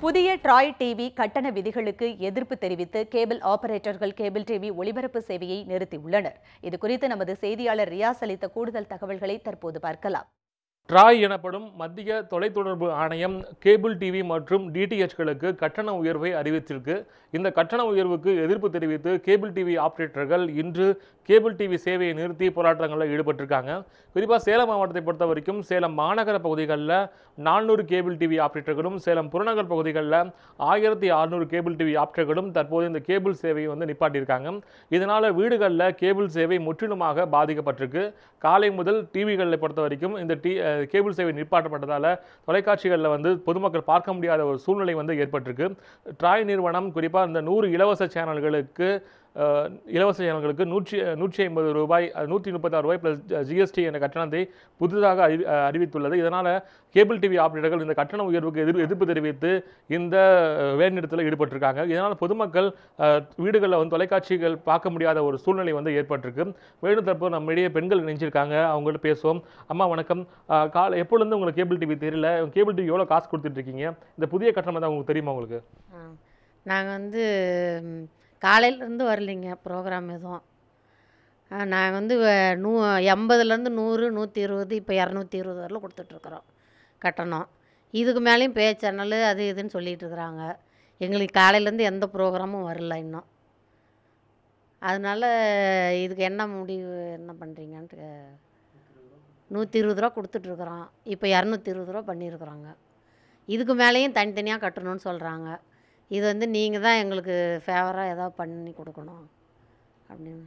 புதிய TRAI TV கட்டண விதிகளுக்கு எதிர்ப்பு தெரிவித்து கேபிள் ஆபரேட்டர்கள் கேபிள் டிவி ஒளிபரப்பு சேவையை நிறுத்தியுள்ளனர். இது குறித்து நமது செய்தியாளர் ரியாஸ் அளித்த கூடுதல் தகவல்களை தற்போது பார்க்கலாம். ட்ராய் எனப்படும் மத்திய தொலைத்தொடர்பு ஆணையம் கேபிள் டிவி மற்றும் டிடிஹெச்களுக்கு கட்டண உயர்வை அறிவித்திருக்கு. இந்த கட்டண உயர்வுக்கு எதிர்ப்பு தெரிவித்து கேபிள் டிவி ஆப்ரேட்டர்கள் இன்று கேபிள் டிவி சேவையை நிறுத்தி போராட்டங்களில் ஈடுபட்டிருக்காங்க. குறிப்பாக சேலம் மாவட்டத்தை பொறுத்த வரைக்கும் சேலம் மாநகர பகுதிகளில் நானூறு கேபிள் டிவி ஆப்ரேட்டர்களும் சேலம் புறநகர் பகுதிகளில் ஆயிரத்தி அறுநூறு கேபிள் டிவி ஆப்ரேட்டர்களும் தற்போது இந்த கேபிள் சேவையை வந்து நிப்பாட்டியிருக்காங்க. இதனால் வீடுகளில் கேபிள் சேவை முற்றிலுமாக பாதிக்கப்பட்டிருக்கு. காலை முதல் டிவிகளில் பொறுத்த வரைக்கும் இந்த டி கேபிள் சேவை நிற்பாட்டப்பட்டதால் தொலைக்காட்சிகளில் வந்து பொதுமக்கள் பார்க்க முடியாத ஒரு சூழ்நிலை வந்து ஏற்பட்டிருக்கு. ட்ராய் நிறுவனம் குறிப்பாக இந்த நூறு இலவச சேனல்களுக்கு இலவச சேனல்களுக்கு நூற்றி நூற்றி ஐம்பது ரூபாய் அது நூற்றி முப்பத்தாறு ரூபாய் ப்ளஸ் ஜிஎஸ்டி என்ற கட்டணத்தை புதிதாக அறிவி அறிவித்துள்ளது. இதனால் கேபிள் டிவி ஆப்ரேட்டர்கள் இந்த கட்டண உயர்வுக்கு எதிர் எதிர்ப்பு தெரிவித்து இந்த வேலைநிறுத்தத்தில் ஈடுபட்டிருக்காங்க. இதனால் பொதுமக்கள் வீடுகளில் வந்து தொலைக்காட்சிகள் பார்க்க முடியாத ஒரு சூழ்நிலை வந்து ஏற்பட்டிருக்கு. மேலும் தற்போது நம்மிடையே பெண்கள் இணைஞ்சிருக்காங்க. அவங்கள்ட்ட பேசுவோம். அம்மா வணக்கம். அஹ், காலை எப்பொழுது உங்களுக்கு கேபிள் டிவி தெரியல? கேபிள் டிவி எவ்வளோ காசு கொடுத்துட்ருக்கீங்க இந்த புதிய கட்டணம் தான் உங்களுக்கு தெரியுமா உங்களுக்கு? நாங்கள் வந்து காலையிலேருந்து வரலைங்க ப்ரோக்ராம் எதுவும். நாங்கள் வந்து வ- நூ எண்பதுலேருந்து நூறு நூற்றி இருபது இப்போ இரநூத்தி இருபது வரலும் கொடுத்துட்ருக்குறோம் கட்டணம். இதுக்கு மேலேயும் பே சேனல் அது இதுன்னு சொல்லிகிட்ருக்குறாங்க எங்களுக்கு காலையிலேருந்து எந்த ப்ரோக்ராமும் வரல இன்னும். அதனால இதுக்கு என்ன முடிவு என்ன பண்ணுறீங்கன்ட்டு நூற்றி இருபது ரூபா கொடுத்துட்ருக்குறோம். இப்போ இரநூத்தி இருபது ரூபா பண்ணியிருக்குறோங்க இதுக்கு மேலேயும் தனித்தனியாக கட்டணும்னு சொல்கிறாங்க இது வந்து நீங்கள் தான் எங்களுக்கு ஃபேவராக ஏதாவது பண்ணி கொடுக்கணும். அப்படின்னு.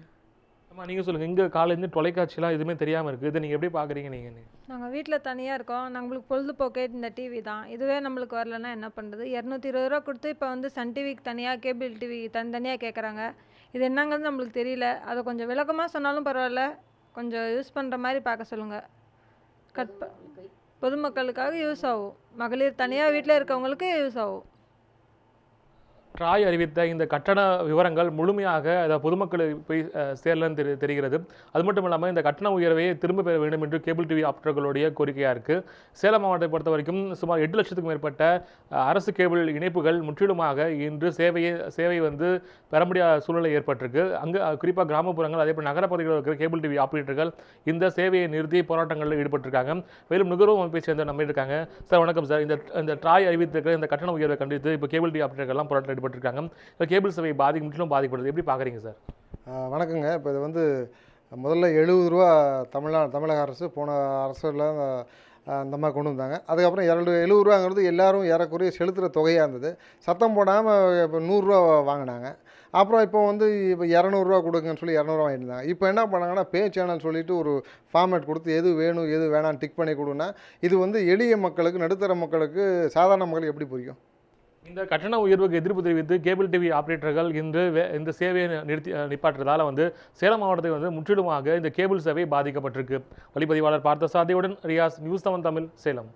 அம்மா நீங்கள் சொல்லுங்கள் இங்கே காலையிலேருந்து தொலைக்காட்சிலாம் எதுவுமே தெரியாமல் இருக்குது இதை நீங்கள் எப்படி பார்க்குறீங்க நீங்கள் நாங்கள் வீட்டில் தனியாக இருக்கோம். நம்மளுக்கு பொழுதுபோக்கே இந்த டிவி தான். இதுவே நம்மளுக்கு வரலன்னா என்ன பண்ணுறது இரநூத்தி இருபது ரூபா கொடுத்து இப்போ வந்து சன் டிவிக்கு தனியாக கேபிள் டிவி தனித்தனியாக கேட்குறாங்க இது என்னங்கிறது நம்மளுக்கு தெரியல. அதை கொஞ்சம் விளக்கமாக சொன்னாலும் பரவாயில்ல. கொஞ்சம் யூஸ் பண்ணுற மாதிரி பார்க்க சொல்லுங்கள் கட் பொதுமக்களுக்காக யூஸ் ஆகும். மகளிர் தனியாக வீட்டில் இருக்கவங்களுக்கு யூஸ் ஆகும். ட்ராய் அறிவித்த இந்த கட்டண விவரங்கள் முழுமையாக அதை பொதுமக்களுக்கு போய் சேரலன்னு தெரி தெரிகிறது. அது மட்டும் இல்லாமல் இந்த கட்டண உயர்வை திரும்ப பெற வேண்டும் என்று கேபிள் டிவி ஆப்டர்களுடைய கோரிக்கையாக இருக்குது சேலம் மாவட்டத்தை பொறுத்த வரைக்கும் சுமார் எட்டு லட்சத்துக்கும் மேற்பட்ட அரசு கேபிள் இணைப்புகள் முற்றிலுமாக இன்று சேவையை சேவை வந்து பெற முடியாத சூழ்நிலை ஏற்பட்டிருக்கு. அங்கே குறிப்பாக கிராமப்புறங்கள் அதே போல் நகரப்பகுதிகளில் இருக்கிற கேபிள் டிவி ஆப்ரேட்டர்கள் இந்த சேவையை நிறுத்தி போராட்டங்களில் ஈடுபட்டிருக்காங்க. மேலும் நுகர்வோர் அமைப்பை சேர்ந்த நம்ம இருக்காங்க. சார் வணக்கம் சார். இந்த இந்த ட்ராய் அறிவித்திருக்கிற இந்த கட்டண உயர்வை கண்டித்து இப்போ கேபிள் டிவி ஆப்ரேட்டர்கள்லாம் போராட்டம் ஈடுபட்டிருக்காங்க. கேபிள் சேவை பாதி முற்றிலும் பாதிக்கப்படுது. எப்படி பார்க்குறீங்க சார் வணக்கங்க. இப்போ இது வந்து முதல்ல எழுபது ரூபா தமிழ்நாடு தமிழக அரசு போன அரசில் அந்த மாதிரி கொண்டு வந்தாங்க. அதுக்கப்புறம் இரண்டு எழுபது ரூபாங்கிறது எல்லாரும் ஏறக்குறைய செலுத்துகிற தொகையாக இருந்தது. சத்தம் போடாமல் இப்போ நூறுரூவா வாங்கினாங்க. அப்புறம் இப்போ வந்து இப்போ இரநூறுவா கொடுங்கன்னு சொல்லி இரநூறுவா வாங்கியிருந்தாங்க இருந்தாங்க. இப்போ என்ன பண்ணாங்கன்னா பே சேனல் சொல்லிட்டு ஒரு ஃபார்மேட் கொடுத்து எது வேணும் எது வேணாம்னு டிக் பண்ணி கொடுன்னா இது வந்து எளிய மக்களுக்கு நடுத்தர மக்களுக்கு சாதாரண மக்களுக்கு எப்படி புரியும்? இந்த கட்டண உயர்வுக்கு எதிர்ப்பு தெரிவித்து கேபிள் டிவி ஆப்ரேட்டர்கள் இன்று வே- இந்த சேவையை நிறுத்தி அஹ், நிப்பாட்டுறதால வந்து சேலம் மாவட்டத்தில் வந்து முற்றிலுமாக இந்த கேபிள் சேவை பாதிக்கப்பட்டிருக்கு. வழிப்பதிவாளர் பார்த்த சாதியுடன் ரியாஸ் நியூஸ் செவன் தமிழ் சேலம்.